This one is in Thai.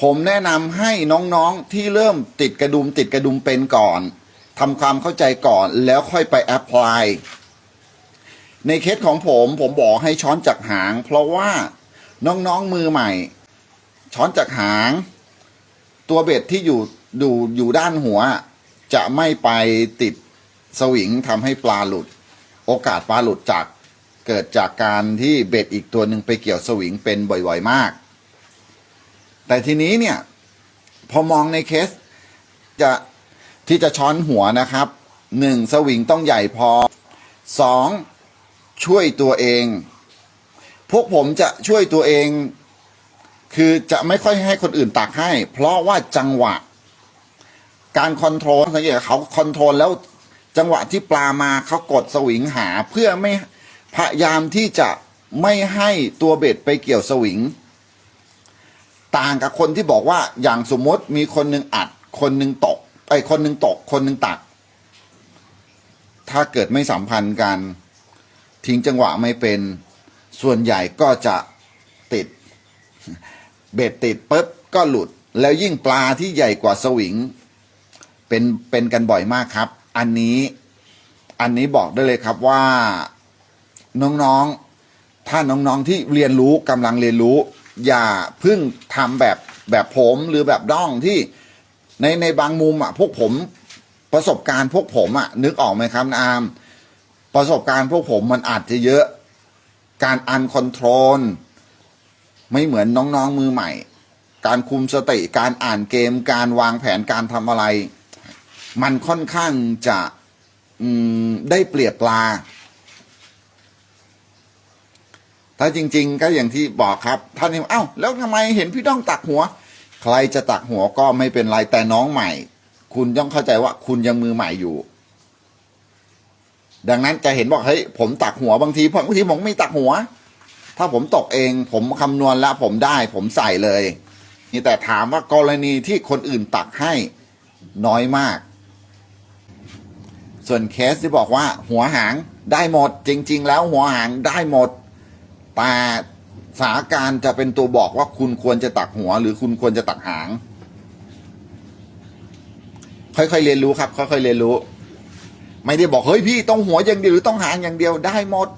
ผมแนะนำให้น้องๆที่เริ่มติดกระดุมติดกระดุมเป็นก่อนทำความเข้าใจก่อนแล้วค่อยไปแอพพลายในเคสของผมผมบอกให้ช้อนจากหาง เพราะว่าน้องๆมือใหม่ ช้อนจากหาง ตัวเบ็ดที่อยู่อยู่อยู่ด้านหัว จะไม่ไปติดสวิงทำให้ปลาหลุด โอกาสปลาหลุดจากเกิดจากการที่เบ็ดอีกตัวหนึ่งไปเกี่ยวสวิงเป็นบ่อยๆมาก แต่ทีนี้เนี่ย พอมองในเคส จะที่จะช้อนหัวนะครับหนึ่งสวิงต้องใหญ่พอสองช่วยตัวเอง พวกผมจะช่วยตัวเอง คือจะไม่ค่อยให้คนอื่นตักให้ เพราะว่าจังหวะ การคอนโทรลสังเกตเขาคอนโทรลแล้วจังหวะที่ปลามาเขากดสวิงหาเพื่อไม่พยายามที่จะไม่ให้ตัวเบ็ดไปเกี่ยวสวิง ต่างกับคนที่บอกว่าอย่างสมมติมีคนหนึ่งอัด คนหนึ่งตกไอ้คนหนึ่งตก คนหนึ่งตัก ถ้าเกิดไม่สัมพันธ์กัน ทิ้งจังหวะไม่เป็น ส่วนใหญ่ก็จะติด เบ็ดติดปุ๊บก็หลุด แล้วยิ่งปลาที่ใหญ่กว่าสวิง เป็นเป็นกันบ่อยมากครับ อันนี้อันนี้บอกได้เลยครับว่าน้องๆ ถ้าน้องๆที่เรียนรู้กำลังเรียนรู้ อย่าเพึ่งทำแบบแบบผมหรือแบบด้องที่ในในบางมุมอะพวกผมประสบการณ์พวกผมอะนึกออกไหมครับนอามประสบการณ์พวกผมมันอาจจะเยอะการอันคอนโทรลไม่เหมือนน้องๆมือใหม่ การคุมสติการอ่านเกม การวางแผนการทำอะไร มันค่อนข้างจะได้เปรียบปลา ถ้าจริง ๆ ก็อย่างที่บอกครับท่านเอ้าแล้วทำไมเห็นพี่ต้องตักหัว ใครจะตักหัวก็ไม่เป็นไรแต่น้องใหม่ คุณต้องเข้าใจว่าคุณยังมือใหม่อยู่ ดังนั้นจะเห็นบอกเฮ้ยผมตักหัวบางทีบางทีผมไม่ตักหัว ถ้าผมตกเอง ผมคำนวณแล้วผมได้ ผมใส่เลย นี่แต่ถามว่ากรณีที่คนอื่นตักให้น้อยมาก ส่วนเคสที่บอกว่า หัวหางได้หมด จริง ๆ แล้วหัวหางได้หมด แต่สาการจะเป็นตัวบอกว่าคุณควรจะตักหัว หรือคุณควรจะตักหาง ค่อยๆเรียนรู้ครับ ค่อยๆเรียนรู้ ไม่ได้บอกเฮ้ยพี่ต้องหัวอย่างเดียวหรือต้องหางอย่างเดียวได้หมด